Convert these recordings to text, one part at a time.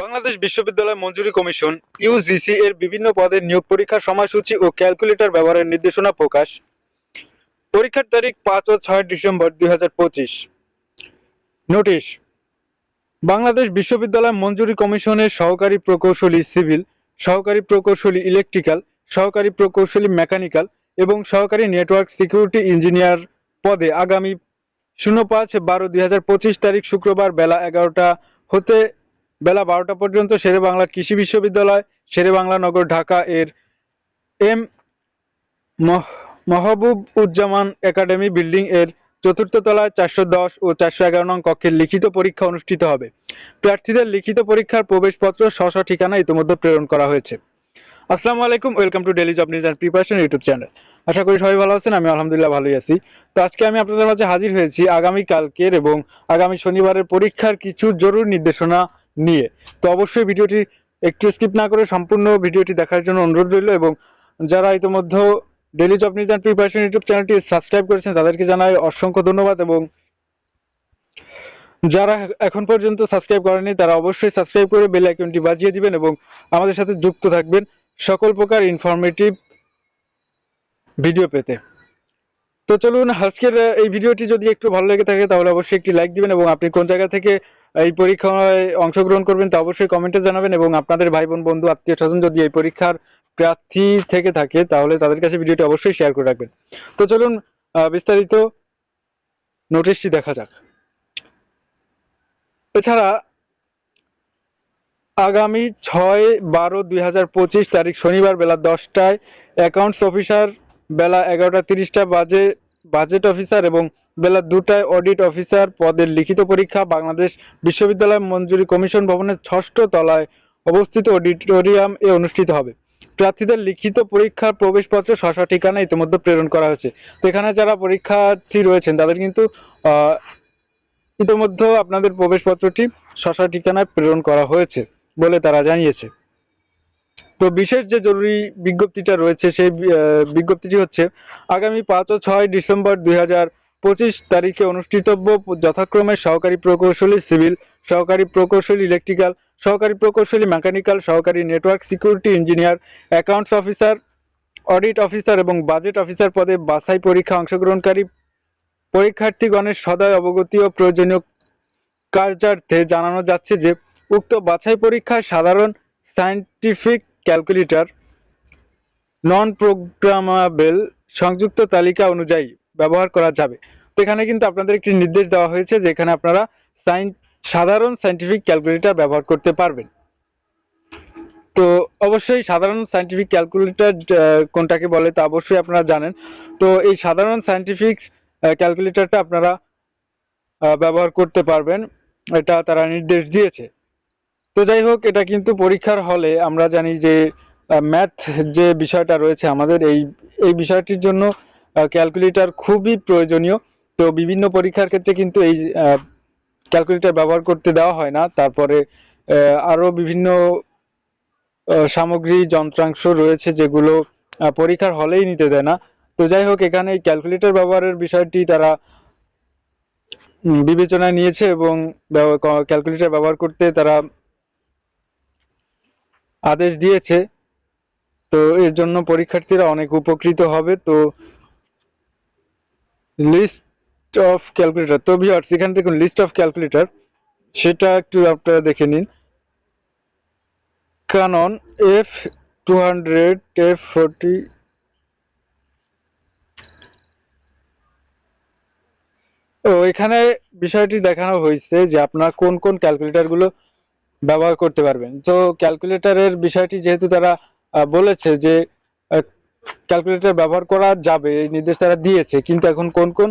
বাংলাদেশ বিশ্ববিদ্যালয় মঞ্জুরি commission UGC এর বিভিন্ন পদের নিয়োগ পরীক্ষার সময়সূচি ও ক্যালকুলেটর ব্যবহারের নির্দেশনা প্রকাশ। পরীক্ষার তারিখ পাঁচ ও ছয় ডিসেম্বর দুই হাজার পঁচিশ। নোটিশ, বাংলাদেশ বিশ্ববিদ্যালয় মঞ্জুরি কমিশনের সহকারী প্রকৌশলী সিভিল, সহকারী প্রকৌশলী ইলেকট্রিক্যাল, সহকারী প্রকৌশলী মেকানিক্যাল এবং সহকারী নেটওয়ার্ক সিকিউরিটি ইঞ্জিনিয়ার পদে আগামী শূন্য পাঁচ বারো দুই তারিখ শুক্রবার বেলা এগারোটা হতে বেলা বারোটা পর্যন্ত শেরে বাংলা কৃষি বিশ্ববিদ্যালয় শেরে বাংলা নগর ঢাকা এর এম মহ- মাহবুব উজ্জামান একাডেমি বিল্ডিং এর চতুর্থ তলায় চারশো দশ ও চারশো এগারো নং কক্ষের লিখিত পরীক্ষা অনুষ্ঠিত হবে। প্রার্থীদের লিখিত পরীক্ষার প্রবেশপত্র স্ব ঠিকানা ইতিমধ্যে প্রেরণ করা হয়েছে। আসসালামু আলাইকুম, welcome to daily job news and preparation YouTube channel. আশা করি সবাই ভালো আছেন, আমি আলহামদুলিল্লাহ ভালোই আছি। তো আজকে আমি আপনাদের মাঝে হাজির হয়েছি আগামী কালকের এবং আগামী শনিবারের পরীক্ষার কিছু জরুরি নির্দেশনা নিয়ে। তো অবশ্যই ভিডিওটি একটু স্কিপ না করে সম্পূর্ণ ভিডিওটি দেখার জন্য অনুরোধ রইল এবং যারা ইতিমধ্যে daily job news and preparation YouTube চ্যানেলটি সাবস্ক্রাইব করেছেন, তাদেরকে জানাই অসংখ্য ধন্যবাদ এবং যারা এখন পর্যন্ত সাবস্ক্রাইব করেনি তারা অবশ্যই সাবস্ক্রাইব করে বেল আইকনটি বাজিয়ে দিবেন এবং আমাদের সাথে যুক্ত থাকবেন সকল প্রকার ইনফরমেটিভ ভিডিও পেতে। তো চলুন, আজকের এই ভিডিওটি যদি একটু ভালো লেগে থাকে, তাহলে অবশ্যই একটি লাইক দিবেন এবং আপনি কোন জায়গা থেকে এই পরীক্ষায় অংশগ্রহণ করবেন তা অবশ্যই কমেন্টে জানাবেন এবং আপনাদের ভাই বোন বন্ধু, আত্মীয় স্বজন যদি এই পরীক্ষার প্রার্থী থেকে থাকে, তাহলে তাদের কাছে ভিডিওটি অবশ্যই শেয়ার করে রাখবেন। তো চলুন বিস্তারিত নোটিশটি দেখা যাক। এছাড়া, আগামী ছয় বারো দুই তারিখ শনিবার বেলা দশটায় অ্যাকাউন্টস অফিসার বেলা এগারোটা তিরিশটা বাজে বাজেট অফিসার এবং বেলা দুটায় অডিট অফিসার পদের লিখিত পরীক্ষা বাংলাদেশ বিশ্ববিদ্যালয় মঞ্জুরি কমিশন ভবনের ষষ্ঠ তলায় অবস্থিত অডিটোরিয়াম এ অনুষ্ঠিত হবে। প্রার্থীদের লিখিত পরীক্ষার প্রবেশপত্র স্ব ঠিকানা ইতিমধ্যে প্রেরণ করা হয়েছে। তো এখানে যারা পরীক্ষার্থী রয়েছেন, তাদের কিন্তু ইতিমধ্যে আপনাদের প্রবেশপত্রটি স্ব ঠিকানায় প্রেরণ করা হয়েছে বলে তারা জানিয়েছে। তো বিশেষ যে জরুরি বিজ্ঞপ্তিটা রয়েছে, সেই বিজ্ঞপ্তিটি হচ্ছে, আগামী পাঁচ ও ছয় ডিসেম্বর দুই পঁচিশ তারিখে অনুষ্ঠিতব্য যথাক্রমে সহকারী প্রকৌশলী সিভিল, সহকারী প্রকৌশলী ইলেকট্রিক্যাল, সহকারী প্রকৌশলী মেকানিক্যাল, সহকারী network security engineer, accounts officer, audit officer এবং বাজেট অফিসার পদে বাছাই পরীক্ষা অংশগ্রহণকারী পরীক্ষার্থীগণের সদয় অবগতি ও প্রয়োজনীয় কার্যার্থে জানানো যাচ্ছে যে, উক্ত বাছাই পরীক্ষায় সাধারণ সায়েন্টিফিক ক্যালকুলেটর নন প্রোগ্রামাবেল সংযুক্ত তালিকা অনুযায়ী ব্যবহার করা যাবে। তো এখানে কিন্তু আপনাদের একটি নির্দেশ দেওয়া হয়েছে যে এখানে আপনারা সাইন, সাধারণ সাইন্টিফিক ক্যালকুলেটর ব্যবহার করতে পারবেন। তো অবশ্যই সাধারণ সাইন্টিফিক ক্যালকুলেটর কোনটাকে বলে তা অবশ্যই আপনারা জানেন। তো এই সাধারণ সাইন্টিফিক ক্যালকুলেটরটা আপনারা ব্যবহার করতে পারবেন। এটা তারা নির্দেশ দিয়েছে। তো যাই হোক এটা কিন্তু পরীক্ষার হলে আমরা জানি যে ম্যাথ যে বিষয়টা রয়েছে আমাদের এই এই বিষয়টির জন্য ক্যালকুলেটর খুবই প্রয়োজনীয়। তো বিভিন্ন পরীক্ষার ক্ষেত্রে কিন্তু এই ক্যালকুলেটর ব্যবহার করতে দেওয়া হয় না। তারপরে আহ, আরও বিভিন্ন সামগ্রী যন্ত্রাংশ রয়েছে যেগুলো পরীক্ষার হলেই নিতে দেয় না। তো যাই হোক এখানে এই ক্যালকুলেটর ব্যবহারের বিষয়টি তারা বিবেচনায় নিয়েছে এবং ক্যালকুলেটর ব্যবহার করতে তারা আদেশ দিয়েছে। তো এর জন্য পরীক্ষার্থীরা অনেক উপকৃত হবে। তো লিস্ট অফ ক্যালকুলেটর তো ভিউয়ার্স এখানে দেখুন লিস্ট অফ ক্যালকুলেটর সেটা একটু আপনারা দেখে নিন। Canon F two hundred F forty ও এখানে বিষয়টি দেখানো হয়েছে যে আপনারা কোন কোন ক্যালকুলেটরগুলো ব্যবহার করতে পারবেন। তো ক্যালকুলেটরের বিষয়টি যেহেতু তারা বলেছে যে ক্যালকুলেটর ব্যবহার করা যাবে, এই নির্দেশ তারা দিয়েছে, কিন্তু এখন কোন কোন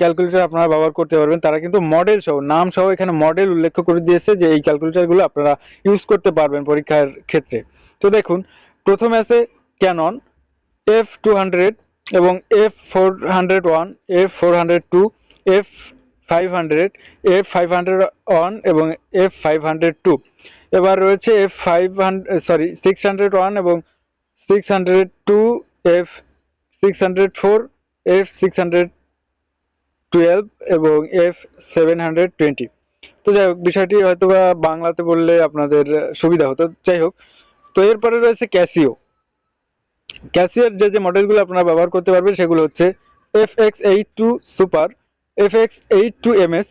ক্যালকুলেটর আপনারা ব্যবহার করতে পারবেন, তারা কিন্তু মডেল সহ, নাম সহ এখানে মডেল উল্লেখ করে দিয়েছে যে, এই ক্যালকুলেটরগুলো আপনারা ইউজ করতে পারবেন পরীক্ষার ক্ষেত্রে। তো দেখুন, প্রথমে আছে ক্যানন এফ টু হান্ড্রেড এবং F four hundred one F four hundred two F five hundred F five hundred one এবং এফ ফাইভ হান্ড্রেড টু এবার রয়েছে F five hundred sorry six hundred one এবং six hundred two F six hundred four F six hundred twelve এবং F seven hundred twenty তো যাই হোক, বিষয়টি হয়তো বা বাংলাতে বললে আপনাদের সুবিধা হতো। যাই হোক, তো এরপরে রয়েছে ক্যাসিও ক্যাসিওর যে যে মডেলগুলো আপনারা ব্যবহার করতে পারবেন সেগুলো হচ্ছে F X eight two super fx 8 to ms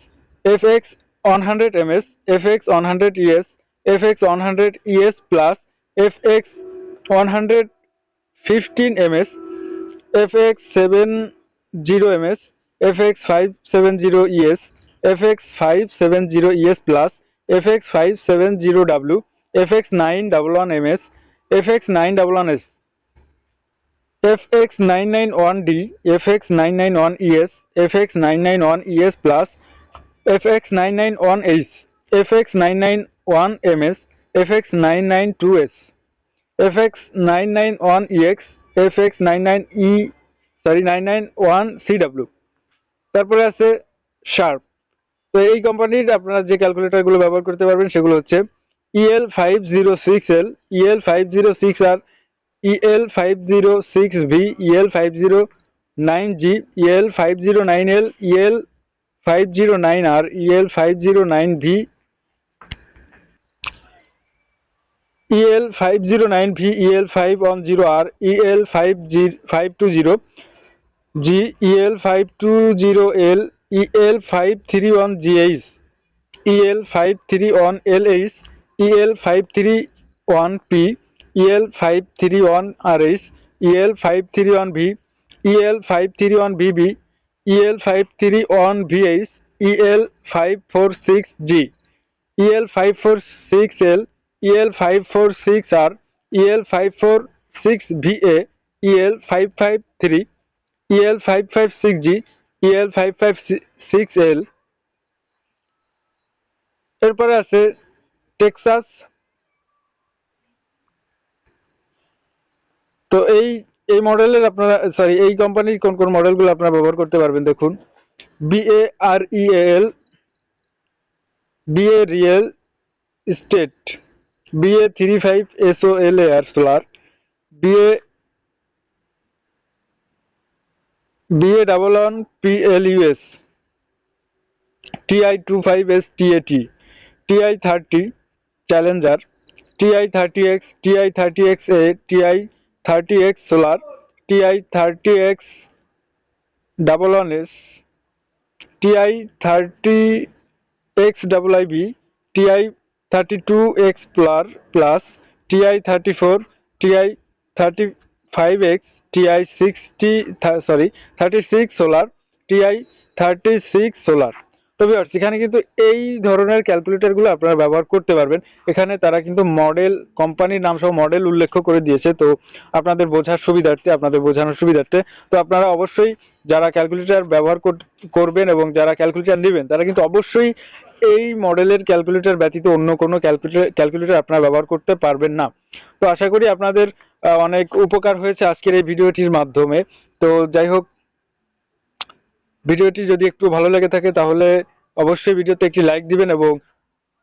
fx 100 ms fx 100 es fx 100 es plus fx 115 ms fx 70 ms fx 570 es fx 570 es plus fx 570 w fx 911 ms fx 911 s fx 991d fx 991 es F X five seven zero ES plus F X five seven zero W F X nine double one M S F X nine double one S FX991D, FX991ES, FX991ES Plus, FX991H, FX991MS, FX992S, FX991EX, FX99E, sorry 991CW তারপরে আছে sharp তো এই কোম্পানির আপনারা যে ক্যালকুলেটরগুলো ব্যবহার করতে পারবেন সেগুলো হচ্ছে EL five zero six L EL five zero six R EL five zero six V EL five zero nine G EL five zero nine L EL five zero nine R EL five zero nine V EL five zero nine V EL five one zero R EL five G five two zero G EL five two zero L EL five three one GH EL five three one L H EL five three one P EL five three one R H EL five three one V EL five three one VB EL five three one VH EL five four six G EL five four six L EL five four six R EL five four six VA EL five five three EL five five six G EL five five six L এরপরে আছে Texas. তো এই এই মডেলের আপনারা sorry এই কোম্পানির কোন কোন মডেলগুলো আপনারা ব্যবহার করতে পারবেন দেখুন। BA R EL BA real estate BA three five SO L A R solar BA BA double one P L US TI two five S TAT TI thirty challenger TI thirty X TI thirty X A TI thirty X solar TI thirty X double one S TI thirty X double I B TI thirty two X plus plus TI thirty four TI thirty five X TI sixty sorry thirty six solar TI thirty six solar তো viewers এখানে কিন্তু এই ধরনের ক্যালকুলেটরগুলো আপনারা ব্যবহার করতে পারবেন। এখানে তারা কিন্তু মডেল কোম্পানির নাম সহ মডেল উল্লেখ করে দিয়েছে। তো আপনাদের বোঝার সুবিধার্থে, আপনাদের বোঝানোর সুবিধার্থে, তো আপনারা অবশ্যই যারা ক্যালকুলেটর ব্যবহার কর- করবেন এবং যারা ক্যালকুলেটর নেবেন, তারা কিন্তু অবশ্যই এই মডেলের ক্যালকুলেটর ব্যতীত অন্য কোনো ক্যালকুলেটর ক্যালকুলেটর আপনারা ব্যবহার করতে পারবেন না। তো আশা করি আপনাদের অনেক উপকার হয়েছে আজকের এই ভিডিওটির মাধ্যমে। তো যাই হোক ভিডিওটি যদি একটু ভালো লেগে থাকে, তাহলে অবশ্যই ভিডিওতে একটি লাইক দিবেন এবং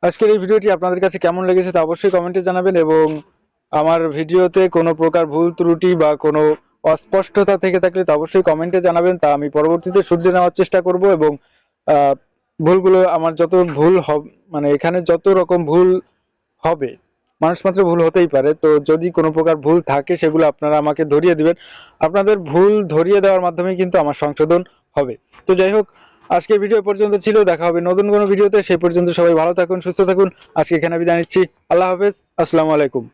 আজকের এই ভিডিওটি আপনাদের কাছে কেমন লেগেছে তা অবশ্যই কমেন্টে জানাবেন এবং আমার ভিডিওতে কোনো প্রকার ভুল, ত্রুটি বা কোনো অস্পষ্টতা থেকে থাকলে তা অবশ্যই কমেন্টে জানাবেন। তা আমি পরবর্তীতে শুধরে নেওয়ার চেষ্টা করব এবং ভুলগুলো আমার যত ভুল মানে এখানে যত রকম ভুল হবে, মানুষ মাত্র ভুল হতেই পারে। তো যদি কোনো প্রকার ভুল থাকে, সেগুলো আপনারা আমাকে ধরিয়ে দিবেন। আপনাদের ভুল ধরিয়ে দেওয়ার মাধ্যমে কিন্তু আমার সংশোধন হবে। তো যাই হোক, আজকে ভিডিও পর্যন্ত ছিল, দেখা হবে নতুন কোনো ভিডিওতে। সেই পর্যন্ত সবাই ভালো থাকুন, সুস্থ থাকুন। আজকে এখানে বিদায় নিচ্ছি। আল্লাহ হাফেজ, আসসালামু আলাইকুম।